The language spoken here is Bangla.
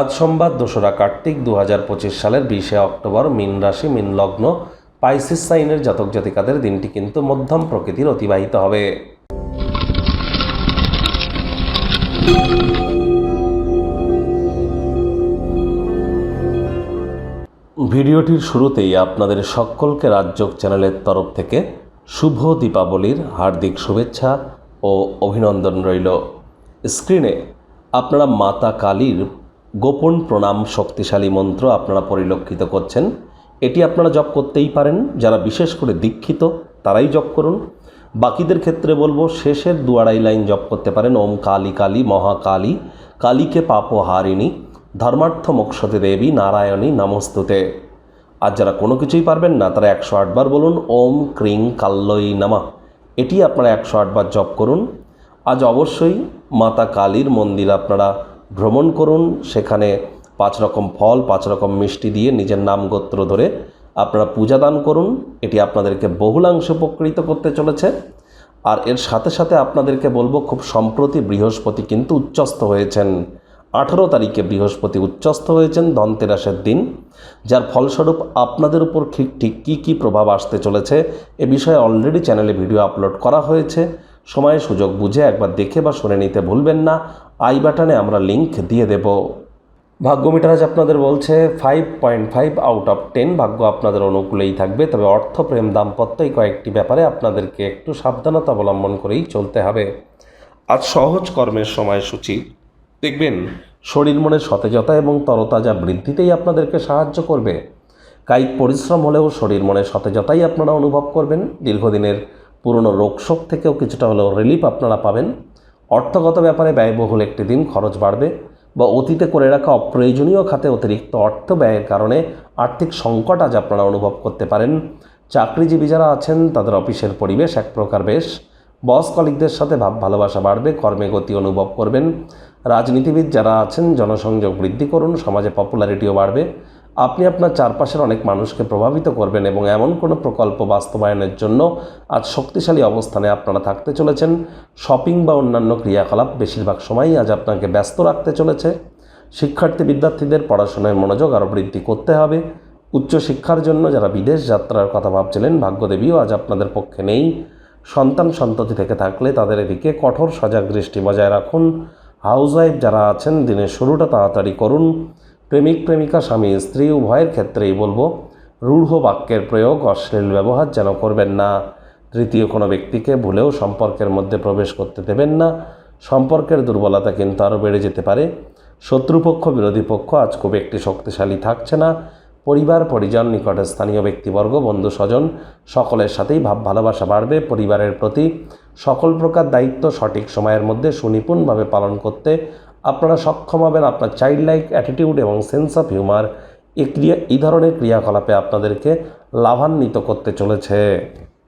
আজ সোমবার দোসরা কার্তিক দু হাজার পঁচিশ সালের বিশে অক্টোবর মিন রাশি, মিন লগ্ন, পাইসিস সাইনের জাতক জাতিকাদের দিনটি কিন্তু মধ্যম প্রকৃতির অতিবাহিত হবে। ভিডিওটির শুরুতেই আপনাদের সকলকে রাজযোগ চ্যানেলের তরফ থেকে শুভ দীপাবলির হার্দিক শুভেচ্ছা ও অভিনন্দন রইল। স্ক্রিনে আপনারা মাতা কালীর গোপন প্রণাম শক্তিশালী মন্ত্র আপনারা পরিলক্ষিত করছেন। এটি আপনারা জপ করতেই পারেন। যারা বিশেষ করে দীক্ষিত, তারাই জপ করুন। বাকিদের ক্ষেত্রে বলব, শেষের দু আড়াই লাইন জপ করতে পারেন। ওম কালী কালী মহাকালী কালীকে পাপহারিণী ধর্মার্থ মোক্ষতে দেবী, নারায়ণী, নমস্তুতে। আর যারা কোনো কিছুই পারবেন না, তারা একশো আটবার বলুন, ওম ক্রিং কাল্লই নামা। এটি আপনারা একশো আটবার জপ করুন। আজ অবশ্যই মাতা কালীর মন্দির আপনারা ভ্রমণ করুন, সেখানে পাঁচ রকম ফল, পাঁচ রকম মিষ্টি দিয়ে নিজের নাম গোত্র ধরে আপনারা পূজা দান করুন। এটি আপনাদেরকে বহুলাংশ উপকৃত করতে চলেছে। আর এর সাথে সাথে আপনাদেরকে বলব, খুব সম্প্রতি বৃহস্পতি কিন্তু উচ্চস্থ হয়েছেন। আঠারো তারিখে বৃহস্পতি উচ্চস্থ হয়েছেন ধনতেরাসের দিন, যার ফলস্বরূপ আপনাদের উপর ঠিক ঠিক কী কী প্রভাব আসতে চলেছে এ বিষয়ে অলরেডি চ্যানেলে ভিডিও আপলোড করা হয়েছে। সময় সুযোগ বুঝে একবার দেখে বা শুনে নিতে ভুলবেন না। আই বাটনে আমরা লিংক দিয়ে দেব। ভাগ্য মিটার আজ আপনাদের বলছে five point five out of ten ভাগ্য আপনাদের অনুকূলেই থাকবে, তবে অর্থ প্রেম দাম্পত্য এই কয়েকটি ব্যাপারে আপনাদেরকে একটু সাবধানতা অবলম্বন করেই চলতে হবে। আজ সহজ কর্মের সময়সূচি। দেখবেন, শরীর মনের সতেজতা এবং তরতাজা বৃদ্ধিতেই আপনাদেরকে সাহায্য করবে। কায়িক পরিশ্রম হলেও শরীর মনে সতেজতাই আপনারা অনুভব করবেন। দীর্ঘদিনের পুরনো রোগশোক থেকেও কিছুটা হলেও রিলিফ আপনারা পাবেন। অর্থগত ব্যাপারে ব্যয়বহুল একটি দিন খরচ বাড়বে বা অতীতে করে রাখা অপ্রয়োজনীয় খাতে অতিরিক্ত অর্থ ব্যয়ের কারণে আর্থিক সংকট আজ আপনারা অনুভব করতে পারেন। চাকরিজীবী যারা আছেন, তাদের অফিসের পরিবেশ এক প্রকার বেশ। বস কলিকদের সাথে ভাব ভালোবাসা বাড়বে, কর্মে গতি অনুভব করবেন। রাজনীতিবিদ যারা আছেন, জনসংযোগ বৃদ্ধি করুন, সমাজে পপুলারিটিও বাড়বে। আপনি আপনার চারপাশের অনেক মানুষকে প্রভাবিত করবেন এবং এমন কোনো প্রকল্প বাস্তবায়নের জন্য আজ শক্তিশালী অবস্থানে আপনারা থাকতে চলেছেন। শপিং বা অন্যান্য ক্রিয়াকলাপ বেশিরভাগ সময়ই আজ আপনাকে ব্যস্ত রাখতে চলেছে। শিক্ষার্থী বিদ্যার্থীদের পড়াশোনায় মনোযোগ আরও বৃদ্ধি করতে হবে। উচ্চশিক্ষার জন্য যারা বিদেশ যাত্রার কথা ভাবছিলেন, ভাগ্যদেবীও আজ আপনাদের পক্ষে নেই। সন্তান সন্ততি থেকে থাকলে তাদের এদিকে কঠোর সজাগ দৃষ্টি বজায় রাখুন। হাউসওয়াইফ যারা আছেন, দিনের শুরুটা তাড়াতাড়ি করুন। প্রেমিক প্রেমিকা স্বামী, স্ত্রী উভয়ের ক্ষেত্রেই বলব, রূঢ় বাক্যের প্রয়োগ অশ্লীল ব্যবহার যেন করবেন না। তৃতীয় কোনো ব্যক্তিকে ভুলেও সম্পর্কের মধ্যে প্রবেশ করতে দেবেন না। সম্পর্কের দুর্বলতা কিন্তু আরও বেড়ে যেতে পারে। শত্রুপক্ষ, বিরোধী পক্ষ আজ খুব একটি শক্তিশালী থাকছে না। পরিবার, পরিজন, নিকটে স্থানীয় ব্যক্তিবর্গ, বন্ধু, স্বজন, সকলের সাথেই ভাব ভালোবাসা বাড়বে। পরিবারের প্রতি সকল প্রকার দায়িত্ব সঠিক সময়ের মধ্যে সুনিপুণভাবে পালন করতে আপনারা সক্ষম হবেন আপনার চাইল্ড লাইক অ্যাটিটিউড এবং সেন্স অফ হিউমার এই ক্রিয়া, এই ধরনের ক্রিয়াকলাপে আপনাদেরকে লাভান্বিত করতে চলেছে।